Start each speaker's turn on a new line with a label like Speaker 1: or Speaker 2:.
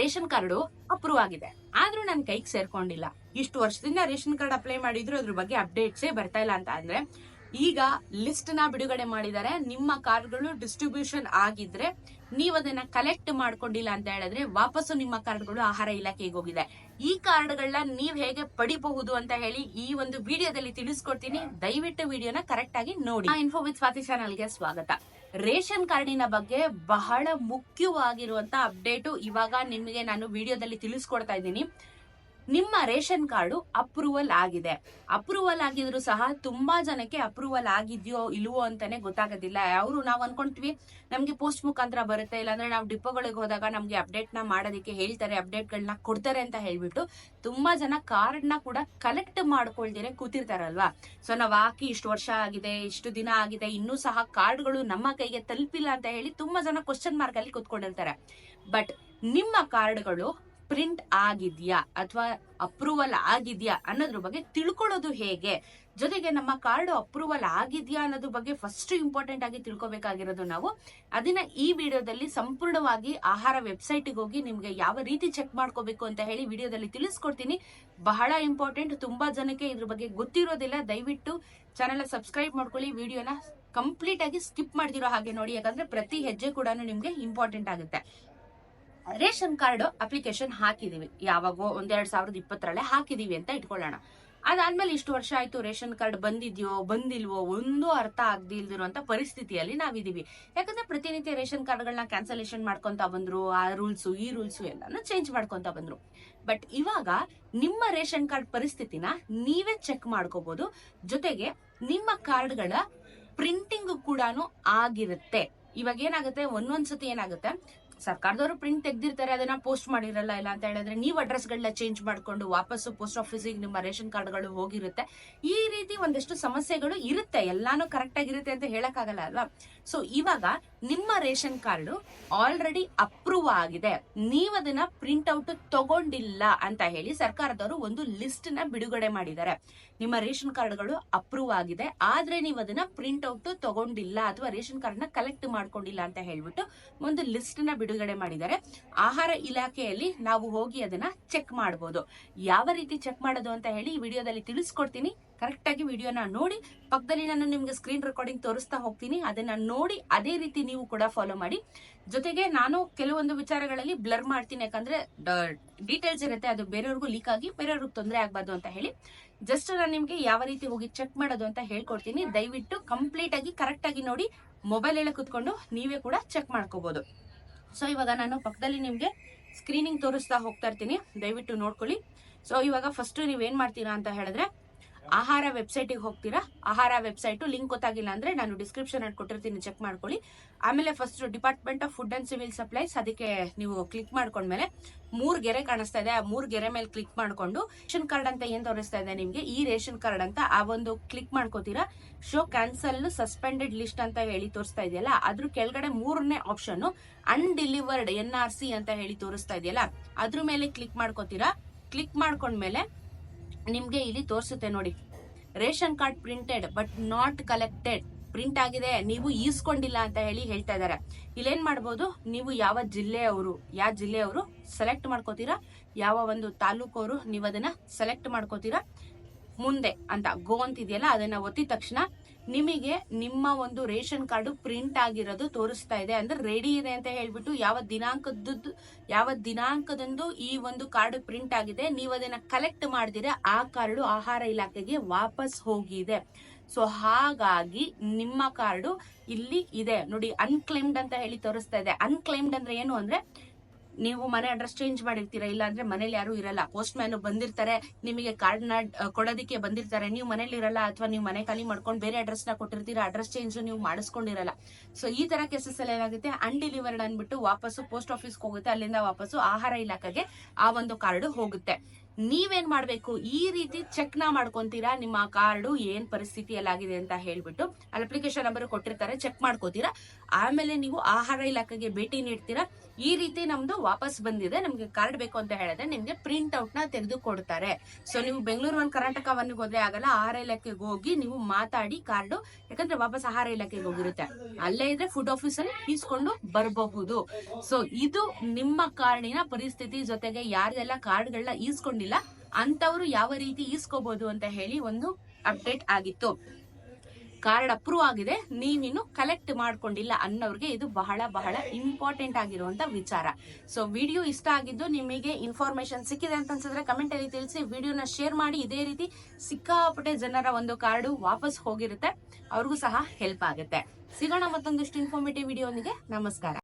Speaker 1: Ration card approve ಆಗಿದೆ. ಆದ್ರೂ ನನ್ ಕೈಗೆ ಸೇರ್ಕೊಂಡಿಲ್ಲ. ಇಷ್ಟು ವರ್ಷದಿಂದ ರೇಷನ್ ಕಾರ್ಡ್ ಅಪ್ಲೈ ಮಾಡಿದ್ರು ಅದ್ರ ಬಗ್ಗೆ ಅಪ್ಡೇಟ್ಸೇ ಬರ್ತಾ ಇಲ್ಲ ಅಂತ ಅಂದ್ರೆ ಈಗ ಲಿಸ್ಟ್ನ ಬಿಡುಗಡೆ ಮಾಡಿದ್ದಾರೆ. ನಿಮ್ಮ ಕಾರ್ಡ್ಗಳು ಡಿಸ್ಟ್ರಿಬ್ಯೂಷನ್ ಆಗಿದ್ರೆ ನೀವು ಅದನ್ನ ಕಲೆಕ್ಟ್ ಮಾಡ್ಕೊಂಡಿಲ್ಲ ಅಂತ ಹೇಳಿದ್ರೆ ವಾಪಸ್ಸು ನಿಮ್ಮ ಕಾರ್ಡ್ಗಳು ಆಹಾರ ಇಲಾಖೆಗೆ ಹೋಗಿದೆ. ಈ ಕಾರ್ಡ್ಗಳನ್ನ ನೀವ್ ಹೇಗೆ ಪಡಿಬಹುದು ಅಂತ ಹೇಳಿ ಈ ಒಂದು ವಿಡಿಯೋದಲ್ಲಿ ತಿಳಿಸ್ಕೊಡ್ತೀನಿ. ದಯವಿಟ್ಟು ವಿಡಿಯೋನ ಕರೆಕ್ಟ್ ಆಗಿ ನೋಡಿ. ಇನ್ಫೋ ವಿತ್ ಸ್ವಾತಿ ಚಾನಲ್ಗೆ ಸ್ವಾಗತ. ರೇಷನ್ ಕಾರ್ಡಿನ ಬಗ್ಗೆ ಬಹಳ ಮುಖ್ಯವಾಗಿರುವಂತ ಅಪ್ಡೇಟು ಇವಾಗ ನಿಮಗೆ ನಾನು ವಿಡಿಯೋದಲ್ಲಿ ತಿಳಿಸ್ಕೊಡ್ತಾ ಇದ್ದೀನಿ. ನಿಮ್ಮ ರೇಷನ್ ಕಾರ್ಡು ಅಪ್ರೂವಲ್ ಆಗಿದೆ. ಅಪ್ರೂವಲ್ ಆಗಿದ್ರು ಸಹ ತುಂಬಾ ಜನಕ್ಕೆ ಅಪ್ರೂವಲ್ ಆಗಿದ್ಯೋ ಇಲ್ವೋ ಅಂತಾನೆ ಗೊತ್ತಾಗೋದಿಲ್ಲ. ಅವರು ನಾವು ಅನ್ಕೊಂತೀವಿ ನಮ್ಗೆ ಪೋಸ್ಟ್ ಮುಖಾಂತರ ಬರುತ್ತೆ, ಇಲ್ಲಾಂದ್ರೆ ನಾವು ಡಿಪೋಗಳಿಗೆ ಹೋದಾಗ ನಮ್ಗೆ ಅಪ್ಡೇಟ್ನ ಮಾಡೋದಕ್ಕೆ ಹೇಳ್ತಾರೆ ಅಪ್ಡೇಟ್ಗಳನ್ನ ಕೊಡ್ತಾರೆ ಅಂತ ಹೇಳ್ಬಿಟ್ಟು ತುಂಬಾ ಜನ ಕಾರ್ಡ್ ಕೂಡ ಕಲೆಕ್ಟ್ ಮಾಡ್ಕೊಳ್ದಿರೆ ಕೂತಿರ್ತಾರಲ್ವಾ? ಸೊ ನಾವು ಹಾಕಿ ಇಷ್ಟು ವರ್ಷ ಆಗಿದೆ, ಇಷ್ಟು ದಿನ ಆಗಿದೆ, ಇನ್ನೂ ಸಹ ಕಾರ್ಡ್ಗಳು ನಮ್ಮ ಕೈಗೆ ತಲುಪಿಲ್ಲ ಅಂತ ಹೇಳಿ ತುಂಬಾ ಜನ ಕ್ವಶನ್ ಮಾರ್ಕ್ ಅಲ್ಲಿ ಕೂತ್ಕೊಂಡಿರ್ತಾರೆ. ಬಟ್ ನಿಮ್ಮ ಕಾರ್ಡ್ಗಳು ಪ್ರಿಂಟ್ ಆಗಿದ್ಯಾ ಅಥವಾ ಅಪ್ರೂವಲ್ ಆಗಿದ್ಯಾ ಅನ್ನೋದ್ರ ಬಗ್ಗೆ ತಿಳ್ಕೊಳ್ಳೋದು ಹೇಗೆ? ಜೊತೆಗೆ ನಮ್ಮ ಕಾರ್ಡ್ ಅಪ್ರೂವಲ್ ಆಗಿದ್ಯಾ ಅನ್ನೋದ್ರ ಬಗ್ಗೆ ಫಸ್ಟ್ ಇಂಪಾರ್ಟೆಂಟ್ ಆಗಿ ತಿಳ್ಕೊಬೇಕಾಗಿರೋದು ನಾವು. ಅದನ್ನ ಈ ವಿಡಿಯೋದಲ್ಲಿ ಸಂಪೂರ್ಣವಾಗಿ ಆಹಾರ ವೆಬ್ಸೈಟ್ಗೆ ಹೋಗಿ ನಿಮ್ಗೆ ಯಾವ ರೀತಿ ಚೆಕ್ ಮಾಡ್ಕೋಬೇಕು ಅಂತ ಹೇಳಿ ವಿಡಿಯೋದಲ್ಲಿ ತಿಳಿಸ್ಕೊಡ್ತೀನಿ. ಬಹಳ ಇಂಪಾರ್ಟೆಂಟ್ ತುಂಬಾ ಜನಕ್ಕೆ ಇದ್ರ ಬಗ್ಗೆ ಗೊತ್ತಿರೋದಿಲ್ಲ. ದಯವಿಟ್ಟು ಚಾನೆಲ್ ಸಬ್ಸ್ಕ್ರೈಬ್ ಮಾಡ್ಕೊಳ್ಳಿ. ವಿಡಿಯೋನ ಕಂಪ್ಲೀಟ್ ಆಗಿ ಸ್ಕಿಪ್ ಮಾಡ್ತಿರೋ ಹಾಗೆ ನೋಡಿ. ಯಾಕಂದ್ರೆ ಪ್ರತಿ ಹೆಜ್ಜೆ ಕೂಡ ನಿಮ್ಗೆ ಇಂಪಾರ್ಟೆಂಟ್ ಆಗುತ್ತೆ. ರೇಷನ್ ಕಾರ್ಡ್ ಅಪ್ಲಿಕೇಶನ್ ಹಾಕಿದೀವಿ. ಯಾವಾಗೋ ಒಂದೆರಡ್ ಸಾವಿರದ ಇಪ್ಪತ್ತರಲ್ಲೇ ಹಾಕಿದೀವಿ ಅಂತ ಇಟ್ಕೊಳ್ಳೋಣ. ಅದಾದ್ಮೇಲೆ ಇಷ್ಟು ವರ್ಷ ಆಯ್ತು ರೇಷನ್ ಕಾರ್ಡ್ ಬಂದಿದ್ಯೋ, ಬಂದಿಲ್ವೋ, ಒಂದು ಅರ್ಥ ಆಗದಿ ಇಲ್ದಿರುವಂತ ಪರಿಸ್ಥಿತಿಯಲ್ಲಿ ನಾವಿದೀವಿ. ಯಾಕಂದ್ರೆ ಪ್ರತಿನಿತ್ಯ ರೇಷನ್ ಕಾರ್ಡ್ಗಳನ್ನ ಕ್ಯಾನ್ಸಲೇಷನ್ ಮಾಡ್ಕೊಂತ ಬಂದ್ರು, ಆ ರೂಲ್ಸು, ಈ ರೂಲ್ಸು ಎಲ್ಲಾನು ಚೇಂಜ್ ಮಾಡ್ಕೊಂತ ಬಂದ್ರು. ಬಟ್ ಇವಾಗ ನಿಮ್ಮ ರೇಷನ್ ಕಾರ್ಡ್ ಪರಿಸ್ಥಿತಿನ ನೀವೇ ಚೆಕ್ ಮಾಡ್ಕೋಬಹುದು ಜೊತೆಗೆ ನಿಮ್ಮ ಕಾರ್ಡ್ಗಳ ಪ್ರಿಂಟಿಂಗ್ ಕೂಡ ಆಗಿರುತ್ತೆ. ಇವಾಗ ಏನಾಗುತ್ತೆ ಒಂದೊಂದ್ಸತಿ ಏನಾಗುತ್ತೆ ಸರ್ಕಾರದವರು ಪ್ರಿಂಟ್ ತೆಗ್ದಿರ್ತಾರೆ, ಅದನ್ನ ಪೋಸ್ಟ್ ಮಾಡಿರಲ್ಲ ಇಲ್ಲ ಅಂತ ಹೇಳಿದ್ರೆ ನೀವು ಅಡ್ರೆಸ್ಗಳನ್ನ ಚೇಂಜ್ ಮಾಡಿಕೊಂಡು ವಾಪಸ್ಸು ಪೋಸ್ಟ್ ಆಫೀಸಿಗೆ ನಿಮ್ಮ ರೇಷನ್ ಕಾರ್ಡ್ಗಳು ಹೋಗಿರುತ್ತೆ. ಈ ರೀತಿ ಒಂದಷ್ಟು ಸಮಸ್ಯೆಗಳು ಇರುತ್ತೆ, ಎಲ್ಲಾನು ಕರೆಕ್ಟ್ ಆಗಿರುತ್ತೆ ಅಂತ ಹೇಳಕ್ಕಾಗಲ್ಲ ಅಲ್ವಾ? ಸೊ ಇವಾಗ ನಿಮ್ಮ ರೇಷನ್ ಕಾರ್ಡ್ ಆಲ್ರೆಡಿ ಅಪ್ರೂವ್ ಆಗಿದೆ. ನೀವು ಅದನ್ನ ಪ್ರಿಂಟ್ ಔಟ್ ತಗೊಂಡಿಲ್ಲ ಅಂತ ಹೇಳಿ ಸರ್ಕಾರದವರು ಒಂದು ಲಿಸ್ಟ್ನ ಬಿಡುಗಡೆ ಮಾಡಿದ್ದಾರೆ. ನಿಮ್ಮ ರೇಷನ್ ಕಾರ್ಡ್ಗಳು ಅಪ್ರೂವ್ ಆಗಿದೆ. ಆದ್ರೆ ನೀವು ಅದನ್ನ ಪ್ರಿಂಟ್ ಔಟ್ ತಗೊಂಡಿಲ್ಲ ಅಥವಾ ರೇಷನ್ ಕಾರ್ಡ್ನ ಕಲೆಕ್ಟ್ ಮಾಡ್ಕೊಂಡಿಲ್ಲ ಅಂತ ಹೇಳ್ಬಿಟ್ಟು ಒಂದು ಲಿಸ್ಟ್ನ ಬಿಡುಗಡೆ ಮಾಡಿದ್ದಾರೆ. ಆಹಾರ ಇಲಾಖೆಯಲ್ಲಿ ನಾವು ಹೋಗಿ ಅದನ್ನ ಚೆಕ್ ಮಾಡಬಹುದು ಯಾವ ರೀತಿ ಚೆಕ್ ಮಾಡೋದು ಅಂತ ಹೇಳಿ ಈ ವಿಡಿಯೋದಲ್ಲಿ ತಿಳಿಸ್ಕೊಡ್ತೀನಿ. ಕರೆಕ್ಟ್ ಆಗಿ ವಿಡಿಯೋನ ನೋಡಿ, ಪಕ್ಕದಲ್ಲಿ ನಾನು ನಿಮ್ಗೆ ಸ್ಕ್ರೀನ್ ರೆಕಾರ್ಡಿಂಗ್ ತೋರಿಸ್ತಾ ಹೋಗ್ತೀನಿ. ಅದನ್ನ ನೋಡಿ, ಅದೇ ರೀತಿ ನೀವು ಕೂಡ ಫಾಲೋ ಮಾಡಿ. ಜೊತೆಗೆ ನಾನು ಕೆಲವೊಂದು ವಿಚಾರಗಳಲ್ಲಿ ಬ್ಲರ್ ಮಾಡ್ತೀನಿ. ಯಾಕಂದ್ರೆ ಡೀಟೇಲ್ಸ್ ಇರುತ್ತೆ, ಅದು ಬೇರೆಯವ್ರಿಗೂ ಲೀಕ್ ಆಗಿ ಬೇರೆಯವ್ರಿಗೆ ತೊಂದರೆ ಆಗಬಾರ್ದು ಅಂತ ಹೇಳಿ. ಜಸ್ಟ್ ನಾನು ನಿಮಗೆ ಯಾವ ರೀತಿ ಹೋಗಿ ಚೆಕ್ ಮಾಡೋದು ಅಂತ ಹೇಳ್ಕೊಡ್ತೀನಿ. ದಯವಿಟ್ಟು ಕಂಪ್ಲೀಟ್ ಆಗಿ ಕರೆಕ್ಟ್ ನೋಡಿ ಮೊಬೈಲ್ ಎಲ್ಲ ಕುತ್ಕೊಂಡು ನೀವೇ ಕೂಡ ಚೆಕ್ ಮಾಡ್ಕೋಬಹುದು ಸೊ ಇವಾಗ ನಾನು ಪಕ್ಕದಲ್ಲಿ ನಿಮಗೆ ಸ್ಕ್ರೀನಿಂಗ್ ತೋರಿಸ್ತಾ ಹೋಗ್ತಾ ಇರ್ತೀನಿ. ದಯವಿಟ್ಟು ನೋಡ್ಕೊಳ್ಳಿ. ಸೊ ಇವಾಗ ಫಸ್ಟ್ ನೀವೇನ್ ಮಾಡ್ತೀರಾ ಅಂತ ಹೇಳಿದ್ರೆ ಆಹಾರ ವೆಬ್ಸೈಟಿಗೆ ಹೋಗ್ತೀರಾ? ಆಹಾರ ವೆಬ್ಸೈಟ್ ಲಿಂಕ್ ಗೊತ್ತಾಗಿಲ್ಲ ಅಂದ್ರೆ ನಾನು ಡಿಸ್ಕ್ರಿಪ್ಷನ್ ಅಲ್ಲಿ ಕೊಟ್ಟಿರ್ತೀನಿ ಚೆಕ್ ಮಾಡ್ಕೊಳ್ಳಿ. ಆಮೇಲೆ first department of food and civil supplies ಅದಕ್ಕೆ ನೀವು ಕ್ಲಿಕ್ ಮಾಡ್ಕೊಂಡ್ಮೇಲೆ ಮೂರು ಗೆರೆ ಕಾಣಿಸ್ತಾ ಇದೆ. ಆ ಮೂರು ಗೆರೆ ಮೇಲೆ ಕ್ಲಿಕ್ ಮಾಡ್ಕೊಂಡು ರೇಷನ್ ಕಾರ್ಡ್ ಅಂತ ಏನು ತೋರಿಸ್ತಾ ಇದೆ ನಿಮಗೆ? ಈ ರೇಷನ್ ಕಾರ್ಡ್ ಅಂತ ಆ ಒಂದು ಕ್ಲಿಕ್ ಮಾಡ್ಕೋತೀರಾ? ಶೋ ಕ್ಯಾನ್ಸಲ್ ಸಸ್ಪೆಂಡೆಡ್ ಲಿಸ್ಟ್ ಅಂತ ಹೇಳಿ ತೋರಿಸ್ತಾ ಇದೆಯಲ್ಲ, ಅದ್ರ ಕೆಳಗಡೆ ಮೂರನೇ option undelivered N R C ಅಂತ ಹೇಳಿ ತೋರಿಸ್ತಾ ಇದೆಯಲ್ಲ, ಅದ್ರ ಮೇಲೆ ಕ್ಲಿಕ್ ಮಾಡ್ಕೋತೀರಾ? ಕ್ಲಿಕ್ ಮಾಡ್ಕೊಂಡ್ಮೇಲೆ ನಿಮ್ಗೆ ಇಲ್ಲಿ ತೋರಿಸುತ್ತೆ ನೋಡಿ. Ration card printed but not collected print ಆಗಿದೆ, ನೀವು ಈಸ್ಕೊಂಡಿಲ್ಲ ಅಂತ ಹೇಳಿ ಹೇಳ್ತಾ ಇದ್ದಾರೆ. ಇಲ್ಲೇನ್ ಮಾಡ್ಬೋದು? ನೀವು ಯಾವ ಜಿಲ್ಲೆಯವರು ಯಾವ ಜಿಲ್ಲೆಯವರು ಸೆಲೆಕ್ಟ್ ಮಾಡ್ಕೋತೀರಾ? ಯಾವ ಒಂದು ತಾಲೂಕವರು, ನೀವು ಅದನ್ನ ಸೆಲೆಕ್ಟ್ ಮಾಡ್ಕೋತೀರಾ? ಮುಂದೆ ಅಂತ ಗೋ ಅಂತಿದೆಯಲ್ಲ, ಅದನ್ನ ಒತ್ತಿದ ತಕ್ಷಣ ನಿಮಗೆ ನಿಮ್ಮ ಒಂದು ರೇಷನ್ ಕಾರ್ಡ್ ಪ್ರಿಂಟ್ ಆಗಿರೋದು ತೋರಿಸ್ತಾ ಇದೆ. ಅಂದ್ರೆ ರೆಡಿ ಇದೆ ಅಂತ ಹೇಳ್ಬಿಟ್ಟು ಯಾವ ದಿನಾಂಕದ್ದು ಯಾವ ದಿನಾಂಕದಂದು ಈ ಒಂದು ಕಾರ್ಡ್ ಪ್ರಿಂಟ್ ಆಗಿದೆ, ನೀವು ಅದನ್ನ ಕಲೆಕ್ಟ್ ಮಾಡಿದಿರ ಆ ಕಾರ್ಡು ಆಹಾರ ಇಲಾಖೆಗೆ ವಾಪಸ್ ಹೋಗಿದೆ. ಸೊ ಹಾಗಾಗಿ ನಿಮ್ಮ ಕಾರ್ಡು ಇಲ್ಲಿ ಇದೆ. ನೋಡಿ ಅನ್ಕ್ಲೇಮ್ಡ್ ಅಂತ ಹೇಳಿ ತೋರಿಸ್ತಾ ಇದೆ. ಅನ್ಕ್ಲೇಮ್ಡ್ ಅಂದ್ರೆ ಏನು ಅಂದ್ರೆ ನೀವು ಮನೆ ಅಡ್ರೆಸ್ ಚೇಂಜ್ ಮಾಡಿರ್ತೀರಾ? ಇಲ್ಲ ಅಂದ್ರೆ ಮನೇಲಿ ಯಾರು ಇರಲ್ಲ. ಪೋಸ್ಟ್ ಮ್ಯಾನ್ ಬಂದಿರ್ತಾರೆ, ನಿಮಗೆ ಕಾರ್ಡ್ನ ಕೊಡೋದಕ್ಕೆ ಬಂದಿರ್ತಾರೆ. ನೀವು ಮನೇಲಿ ಇರಲ್ಲ ಅಥವಾ ನೀವು ಮನೆ ಖಾಲಿ ಮಾಡ್ಕೊಂಡು ಬೇರೆ ಅಡ್ರೆಸ್ನ ಕೊಟ್ಟಿರ್ತೀರಾ ಅಡ್ರೆಸ್ ಚೇಂಜ್ ನೀವು ಮಾಡಿಸ್ಕೊಂಡಿರಲ್ಲ. ಸೊ ಈ ತರ ಕೇಸಸ್ ಅಲ್ಲಿ ಏನಾಗುತ್ತೆ? ಅನ್ಡಿಲಿವರ್ಡ್ ಅನ್ಬಿಟ್ಟು ವಾಪಸ್ಸು ಪೋಸ್ಟ್ ಆಫೀಸ್ಗೆ ಹೋಗುತ್ತೆ. ಅಲ್ಲಿಂದ ವಾಪಸ್ಸು ಆಹಾರ ಇಲಾಖೆಗೆ ಆ ಒಂದು ಕಾರ್ಡ್ ಹೋಗುತ್ತೆ. ನೀವೇನ್ ಮಾಡ್ಬೇಕು? ಈ ರೀತಿ ಚೆಕ್ನ ಮಾಡ್ಕೊಂತೀರಾ? ನಿಮ್ಮ ಕಾರ್ಡು ಏನ್ ಪರಿಸ್ಥಿತಿಯಲ್ಲಾಗಿದೆ ಅಂತ ಹೇಳ್ಬಿಟ್ಟು ಅಪ್ಲಿಕೇಶನ್ ನಂಬರ್ ಕೊಟ್ಟಿರ್ತಾರೆ ಚೆಕ್ ಮಾಡ್ಕೋತೀರಾ? ಆಮೇಲೆ ನೀವು ಆಹಾರ ಇಲಾಖೆಗೆ ಭೇಟಿ ನೀಡ್ತೀರಾ? ಈ ರೀತಿ ನಮ್ದು ವಾಪಸ್ ಬಂದಿದೆ. ನಮ್ಗೆ ಕಾರ್ಡ್ ಬೇಕು ಅಂತ ಹೇಳಿದ್ರೆ ನಿಮ್ಗೆ ಪ್ರಿಂಟ್ ಔಟ್ನ ತೆಗೆದು ಕೊಡ್ತಾರೆ. ಸೊ ನೀವು ಬೆಂಗಳೂರು ಒಂದು ಕರ್ನಾಟಕ ಒಂದು ಹೋದ್ರೆ ಆಗಲ್ಲ. ಆಹಾರ ಇಲಾಖೆಗೆ ಹೋಗಿ ನೀವು ಮಾತಾಡಿ ಕಾರ್ಡು. ಯಾಕಂದ್ರೆ ವಾಪಸ್ ಆಹಾರ ಇಲಾಖೆಗೆ ಹೋಗಿರುತ್ತೆ. ಅಲ್ಲೇ ಇದ್ರೆ ಫುಡ್ ಆಫೀಸ್ ಅಲ್ಲಿ ಇಸ್ಕೊಂಡು ಬರಬಹುದು. ಸೊ ಇದು ನಿಮ್ಮ ಕಾರ್ಡಿನ ಪರಿಸ್ಥಿತಿ ಜೊತೆಗೆ ಯಾರ್ದೆಲ್ಲ ಕಾರ್ಡ್ಗಳನ್ನ ಈಸ್ಕೊಂಡಿಲ್ಲ ಅಂತವ್ರು ಯಾವ ರೀತಿ ಈಸ್ಕೋಬಹುದು ಅಂತ ಹೇಳಿ ಒಂದು ಅಪ್ಡೇಟ್ ಆಗಿತ್ತು. ಕಾರ್ಡ್ ಅಪ್ರೂವ್ ಆಗಿದೆ, ನೀವಿನ್ನು ಕಲೆಕ್ಟ್ ಮಾಡ್ಕೊಂಡಿಲ್ಲ ಅನ್ನೋರಿಗೆ ಇದು ಬಹಳ ಬಹಳ ಇಂಪಾರ್ಟೆಂಟ್ ಆಗಿರುವಂತ ವಿಚಾರ. ಸೊ ವಿಡಿಯೋ ಇಷ್ಟ ಆಗಿದ್ದು ನಿಮಗೆ ಇನ್ಫಾರ್ಮೇಶನ್ ಸಿಕ್ಕಿದೆ ಅಂತ ಅನ್ಸಿದ್ರೆ ಕಮೆಂಟ್ ಅಲ್ಲಿ ತಿಳಿಸಿ ವಿಡಿಯೋನ ಶೇರ್ ಮಾಡಿ, ಇದೇ ರೀತಿ ಸಿಕ್ಕಾಪಟ್ಟೆ ಜನರ ಒಂದು ಕಾರ್ಡು ವಾಪಸ್ ಹೋಗಿರುತ್ತೆ, ಅವ್ರಿಗೂ ಸಹ ಹೆಲ್ಪ್ ಆಗುತ್ತೆ. ಸಿಗೋಣ ಮತ್ತೊಂದಿಷ್ಟು ಇನ್ಫಾರ್ಮೇಟಿವ್ ವಿಡಿಯೋನಿಗೆ ನಮಸ್ಕಾರ.